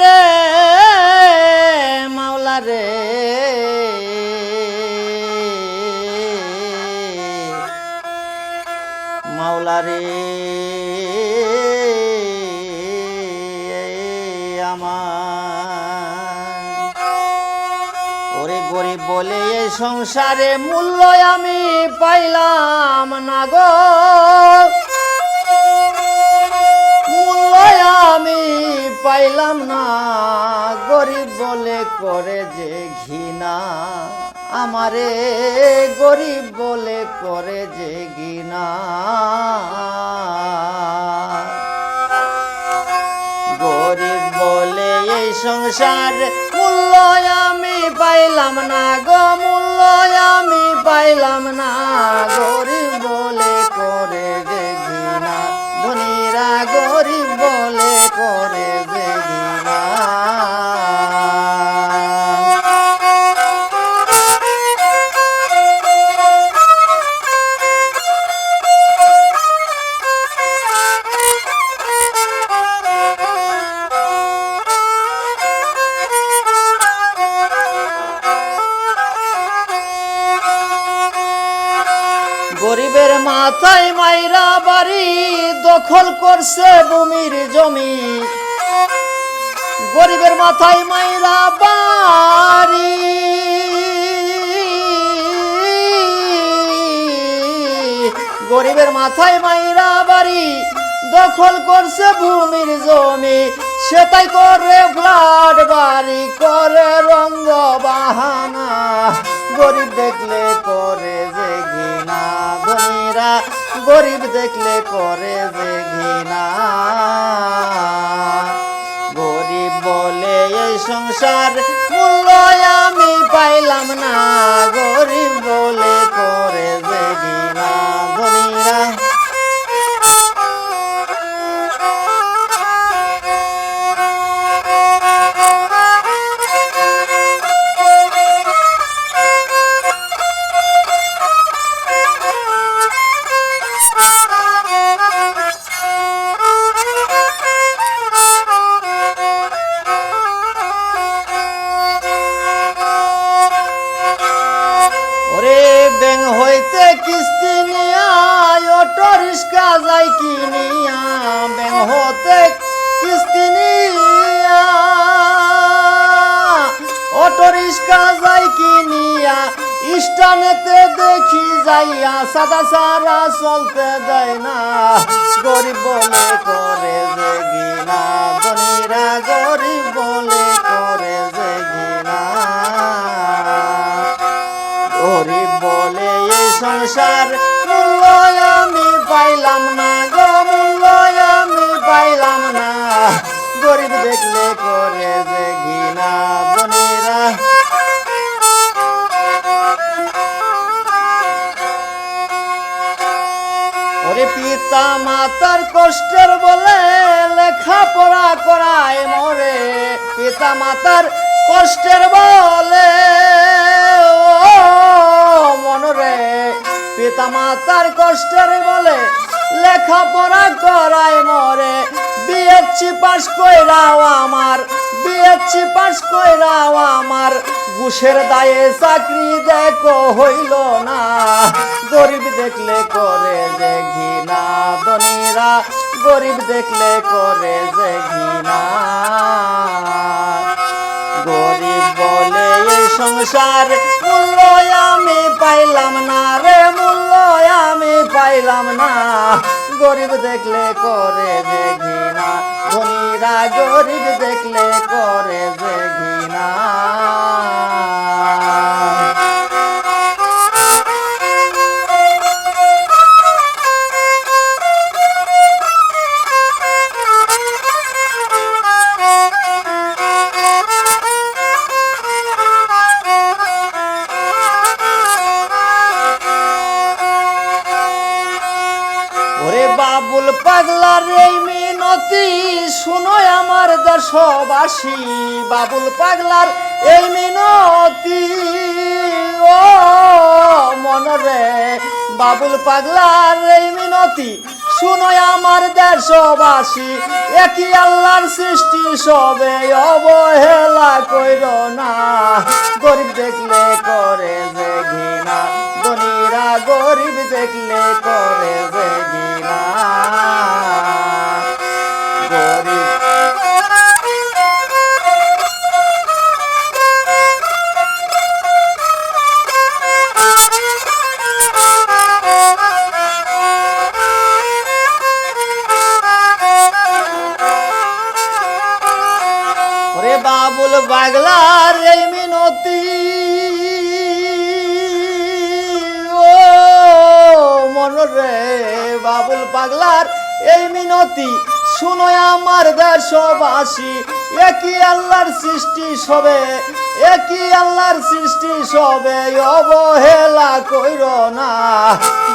রে মাওলা রে মাওলা রে বলে এই সংসারে মূল্য আমি পাইলাম না গো। পাইলাম না। গরিব বলে করে যে ঘৃণা। আমারে গরিব বলে করে যে ঘৃণা। গরিব বলে এই সংসার মূল্য আমি পাইলাম না গো, মূল্য আমি পাইলাম না। গরিব বলে গরিবের মাথায় মাইরা বাড়ি দখল করছে ভূমির জমি। গরিবের মাথায় মাইরা বাড়ি। গরিবের মাথায় মাইরা বাড়ি দখল করছে ভূমির জমি। সেটাই করে ফ্লাট বাড়ি, করে রঙ্গ বাহানা। গরিব দেখলে গরিব দেখলে করে যে ঘৃণা। গরিব বলে এই সংসার মূল্য আমি পাইলাম না। গরিব বলে ব্যাং হইতে কিস্তি নিয়া অটো রিক্সা যাই কিনিয়া, ব্যাং হতে কিস্তি নিয়া। অটো রিক্সা যাই কিনিয়া স্টানেতে দেখি যাইয়া, সাদা সারা চলতে দেয় না। গরিব বলে করে যে গিনা সংসার। মূল্য আমি পাইলাম না গো মূল্য আমি পাইলাম না। গরিব দেখলে করে যে ঘৃণা ধনীরা ওরে পিতা মাতার কষ্টের বলে লেখা পড়া করায় মরে। পিতা মাতার কষ্টের বলে, ও পিতা মাতার কষ্টের বলে লেখাপড়া করায় মরে। বিএসসি পাস কইরাও আমার, বিএসসি পাস কইরাও আমার। ঘুষের দায়ে চাকরি দেখো হইল না। গরিব দেখলে করে যে ঘৃণা ধনীরা, গরিব দেখলে করে যে ঘৃণা। গরিব বলে এই সংসার মূল্য আমি পাইলাম না। পাইলাম না। গরিব দেখলে করে যে ঘৃণা ধনীরা গরিব দেখলে বাবুল পাগলার এই মিনতি শুনো আমার দেশবাসী। বাবুল পাগলার এই মিনতি, ও মনরে বাবুল পাগলার এই মিনতি শুনো আমার দেশবাসী। একই আল্লাহর সৃষ্টি সবে অবহেলা কইর না। গরিব দেখলে বাগলার এই মিনতি। ও মনরে বাবুল পাগলার এই মিনতি। শুনো আমার দেশবাসী, একই আল্লাহর সৃষ্টি সবে, একই আল্লাহর সৃষ্টি সবে, অবহেলা কইর না।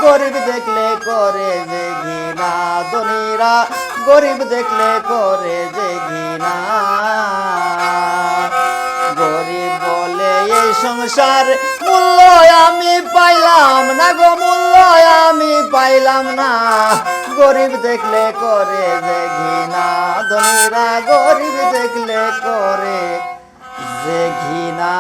গরিব দেখলে করে যে ঘৃণা ধনীরা, গরিব দেখলে করে যে ঘৃণা। এই সংসার মূল্য আমি পাইলাম না গো মূল্য আমি পাইলাম না। গরিব দেখলে করে যে ঘৃণা, ধনীরা গরিব দেখলে করে যে ঘৃণা।